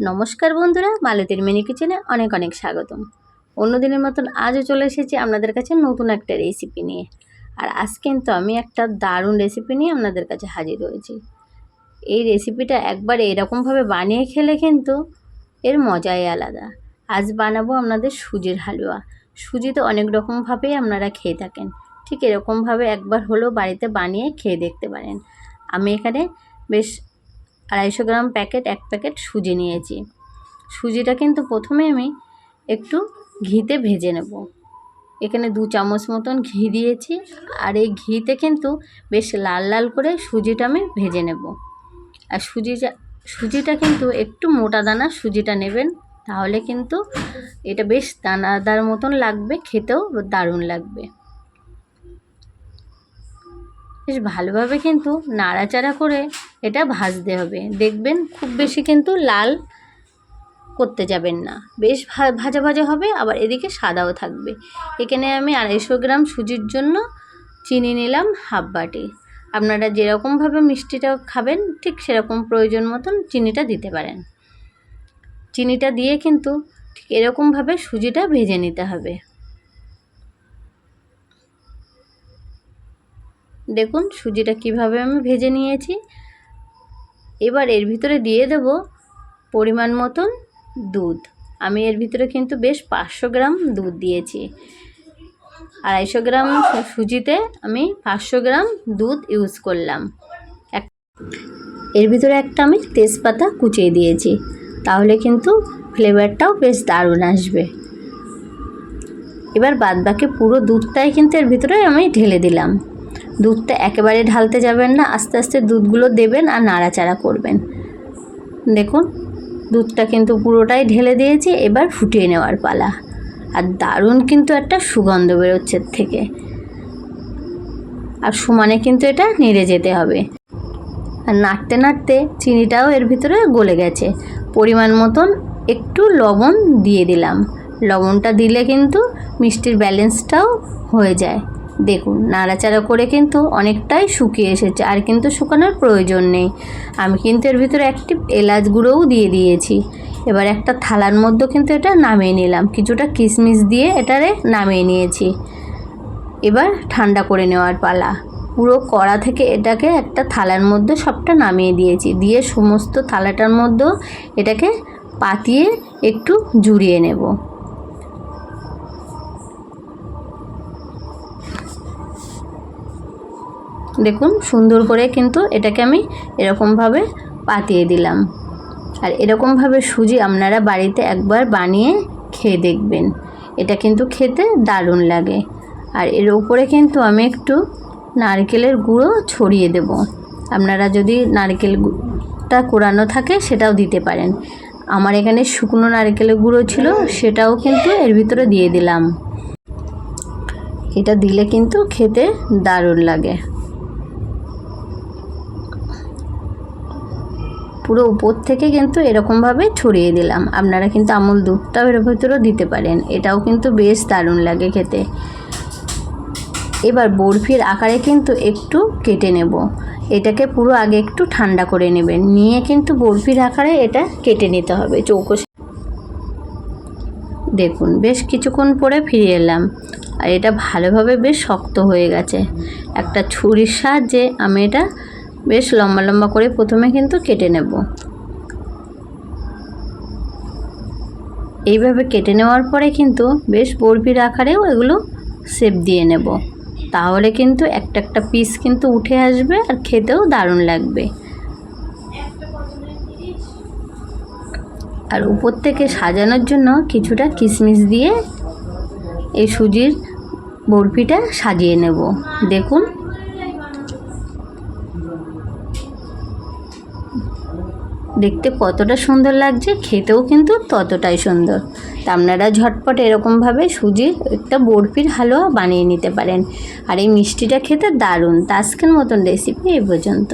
নমস্কার বন্ধুরা, মালতীর মিনি কিচেনে অনেক অনেক স্বাগতম। অন্য দিনের মতন আজও চলে এসেছি আপনাদের কাছে নতুন একটা রেসিপি নিয়ে। আর আজ কিন্তু আমি একটা দারুণ রেসিপি নিয়ে আপনাদের কাছে হাজির হয়েছি। এই রেসিপিটা একবার এরকমভাবে বানিয়ে খেলে কিন্তু এর মজাই আলাদা। আজ বানাবো আপনাদের সুজির হালুয়া। সুজি তো অনেক রকমভাবেই আপনারা খেয়ে থাকেন। ঠিক এরকমভাবে একবার হলেও বাড়িতে বানিয়ে খেয়ে দেখতে পারেন। আমি এখানে বেশ আড়াইশো গ্রাম প্যাকেট, এক প্যাকেট সুজি নিয়েছি। সুজিটা কিন্তু প্রথমে আমি একটু ঘিতে ভেজে নেব। এখানে দু চামচ মতন ঘি দিয়েছি আর এই ঘিতে কিন্তু বেশ লাল লাল করে সুজিটা আমি ভেজে নেব। আর সুজিটা সুজিটা কিন্তু একটু মোটা দানা সুজিটা নেবেন, তাহলে কিন্তু এটা বেশ দানাদার মতন লাগবে, খেতেও দারুণ লাগবে। বেশ ভালোভাবে কিন্তু নাড়াচাড়া করে এটা ভাজতে হবে। দেখবেন খুব বেশি কিন্তু লাল করতে যাবেন না। বেশ ভাজা ভাজা হবে, আবার এদিকে সাদাও থাকবে। এখানে আমি আড়াইশো গ্রাম সুজির জন্য চিনি নিলাম হাফ বাটি। আপনারা যেরকমভাবে মিষ্টিটা খাবেন, ঠিক সেরকম প্রয়োজন মতন চিনিটা দিতে পারেন। চিনিটা দিয়ে কিন্তু ঠিক এরকমভাবে সুজিটা ভেজে নিতে হবে। দেখুন সুজিটা কীভাবে আমি ভেজে নিয়েছি। এবার এর ভিতরে দিয়ে দেব পরিমাণ মতন দুধ। আমি এর ভিতরে কিন্তু বেশ পাঁচশো গ্রাম দুধ দিয়েছি। আড়াইশো গ্রাম সুজিতে আমি পাঁচশো গ্রাম দুধ ইউজ করলাম। এর ভিতরে একটা আমি তেজপাতা কুচিয়ে দিয়েছি। তাহলে কিন্তু ফ্লেভারটাও বেশ দারুণ আসবে। এবার বাদবাকি পুরো দুধটাই কিন্তু এর ভিতরে আমি ঢেলে দিলাম। দুধটা একেবারে ঢালতে যাবেন না, আস্তে আস্তে দুধগুলো দেবেন আর নাড়াচাড়া করবেন। দেখুন, দুধটা কিন্তু পুরোটাই ঢেলে দিয়েছি, এবার ফুটিয়ে নেওয়ার পালা। আর দারুণ কিন্তু একটা সুগন্ধ বেরোচ্ছে থেকে। আর সমানে কিন্তু এটা নেড়ে যেতে হবে। আর নাড়তে নাড়তে চিনিটাও এর ভিতরে গলে গেছে। পরিমাণ মতন একটু লবণ দিয়ে দিলাম। লবণটা দিলে কিন্তু মিষ্টির ব্যালেন্সটাও হয়ে যায়। দেখুন, নাড়াচাড়া করে কিন্তু অনেকটাই শুকিয়ে এসেছে আর কিন্তু শুকানোর প্রয়োজন নেই। আমি কিন্তু এর ভিতরে একটি এলাচ গুঁড়োও দিয়ে দিয়েছি। এবার একটা থালার মধ্যে কিন্তু এটা নামিয়ে নিলাম। কিছুটা কিশমিশ দিয়ে এটারে নামিয়ে নিয়েছি। এবার ঠান্ডা করে নেওয়ার পালা। পুরো কড়া থেকে এটাকে একটা থালার মধ্যে সবটা নামিয়ে দিয়েছি। দিয়ে সমস্ত থালাটার মধ্যেও এটাকে পাতিয়ে একটু জুড়িয়ে নেব। দেখুন, সুন্দর করে কিন্তু এটাকে আমি এরকমভাবে পাতিয়ে দিলাম। আর এরকমভাবে সুজি আপনারা বাড়িতে একবার বানিয়ে খেয়ে দেখবেন। এটা কিন্তু খেতে দারুণ লাগে। আর এর উপরে কিন্তু আমি একটু নারকেলের গুঁড়ো ছড়িয়ে দেব। আপনারা যদি নারকেলটা কোরানো থাকে সেটাও দিতে পারেন। আমার এখানে শুকনো নারকেলের গুঁড়ো ছিল, সেটাও কিন্তু এর ভিতরে দিয়ে দিলাম। এটা দিলে কিন্তু খেতে দারুণ লাগে। পুরো উপর থেকে কিন্তু এরকমভাবে ছড়িয়ে দিলাম। আপনারা কিন্তু আমুল দুধটাও এর ভেতরেও দিতে পারেন। এটাও কিন্তু বেশ দারুণ লাগে খেতে। এবার বরফির আকারে কিন্তু একটু কেটে নেব। এটাকে পুরো আগে একটু ঠান্ডা করে নেবেন। নিয়ে কিন্তু বরফির আকারে এটা কেটে নিতে হবে চৌকো দেখুন, বেশ কিছুক্ষণ পরে ফিরে এলাম। আর এটা ভালোভাবে বেশ শক্ত হয়ে গেছে। একটা ছুরির সাহায্যে আমি এটা বেশ লম্বা লম্বা করে প্রথমে কিন্তু কেটে নেব। এইভাবে কেটে নেওয়ার পরে কিন্তু বেশ বরফির আকারেও এগুলো শেপ দিয়ে নেব। তাহলে কিন্তু একটা একটা পিস কিন্তু উঠে আসবে আর খেতেও দারুণ লাগবে। আর উপর থেকে সাজানোর জন্য কিছুটা কিশমিশ দিয়ে এই সুজির বরফিটা সাজিয়ে নেব। দেখুন দেখতে কতটা সুন্দর লাগছে, খেতেও কিন্তু ততটাই সুন্দর। তা আপনারা ঝটপট এরকমভাবে সুজির একটা বরফির হালুয়া বানিয়ে নিতে পারেন। আর এই মিষ্টিটা খেতে দারুণ। তাস্কের মতন রেসিপি এই পর্যন্ত।